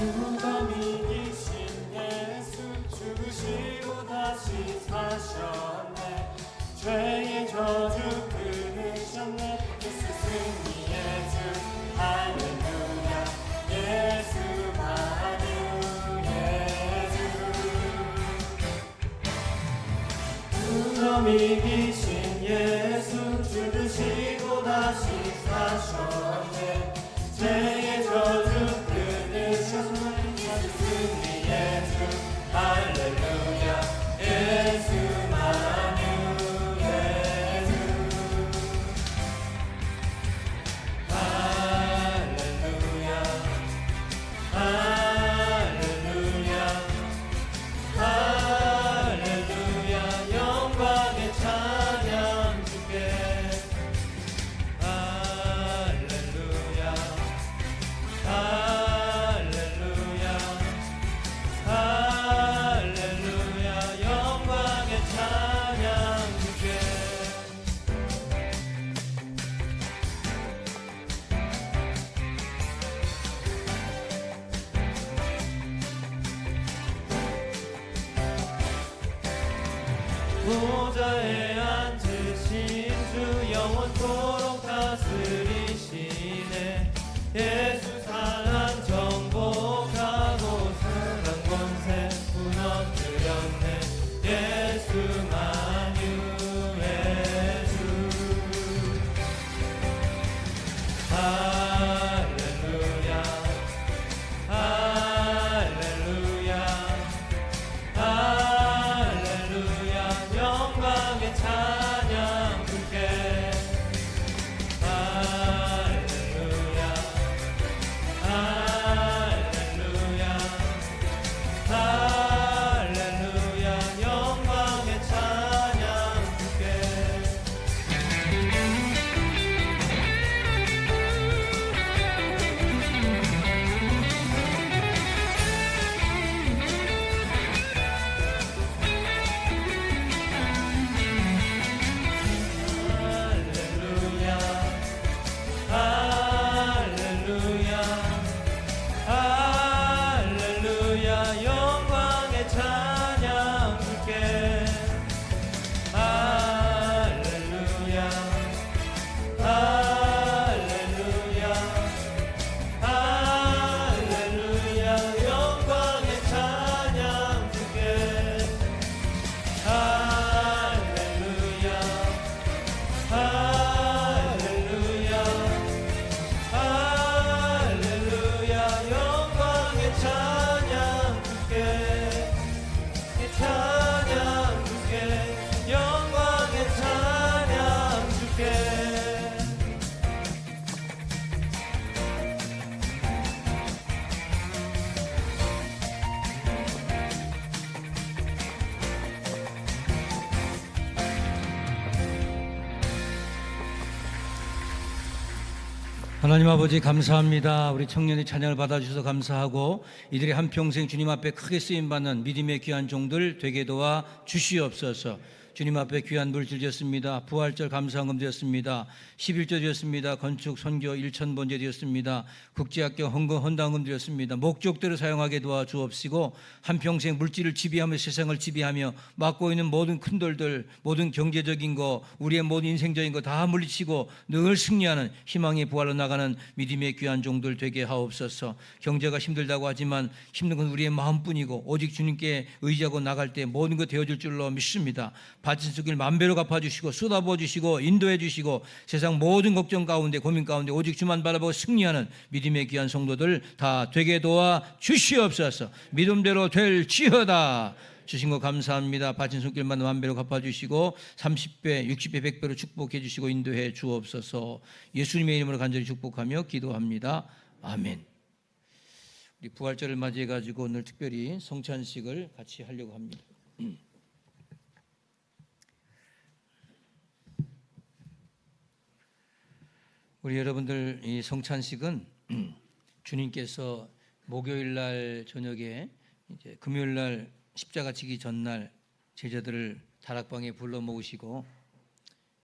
무덤이신 예수 죽으시고 다시 사셨네. 죄의 저주 끊으셨네. 예수 승리의 주 할렐루야. 예수 만유의 주 무덤 이기신 예수 죽으시고 다시 사셨네 승리 보좌에 앉으신 주 영원토록 다스리 하나님 아버지 감사합니다. 우리 청년의 찬양을 받아주셔서 감사하고 이들이 한평생 주님 앞에 크게 쓰임받는 믿음의 귀한 종들 되게 도와 주시옵소서. 주님 앞에 귀한 물질 드렸습니다. 부활절 감사헌금 드렸습니다. 11조 드렸습니다. 건축 선교 1천 번제 드렸습니다. 국제학교 헌금 헌당금 드렸습니다. 목적대로 사용하게 도와주옵시고 한평생 물질을 지배하며 세상을 지배하며 맡고 있는 모든 큰 돌들 모든 경제적인 거 우리의 모든 인생적인 거 다 물리치고 늘 승리하는 희망의 부활로 나가는 믿음의 귀한 종들 되게 하옵소서. 경제가 힘들다고 하지만 힘든 건 우리의 마음뿐이고 오직 주님께 의지하고 나갈 때 모든 것 되어줄 줄로 믿습니다. 바친 수길 만배로 갚아주시고 쏟아부어 주시고 인도해 주시고 세상 모든 걱정 가운데 고민 가운데 오직 주만 바라보고 승리하는 믿음의 귀한 성도들 다 되게 도와 주시옵소서. 믿음대로 될지어다. 주신 거 감사합니다. 바친 손길만 만배로 갚아주시고 30배, 60배, 100배로 축복해 주시고 인도해 주옵소서. 예수님의 이름으로 간절히 축복하며 기도합니다. 아멘. 우리 부활절을 맞이해 가지고 오늘 특별히 성찬식을 같이 하려고 합니다. 우리 여러분들 이 성찬식은 주님께서 목요일 날 저녁에 이제 금요일 날 십자가 지기 전날 제자들을 다락방에 불러 모으시고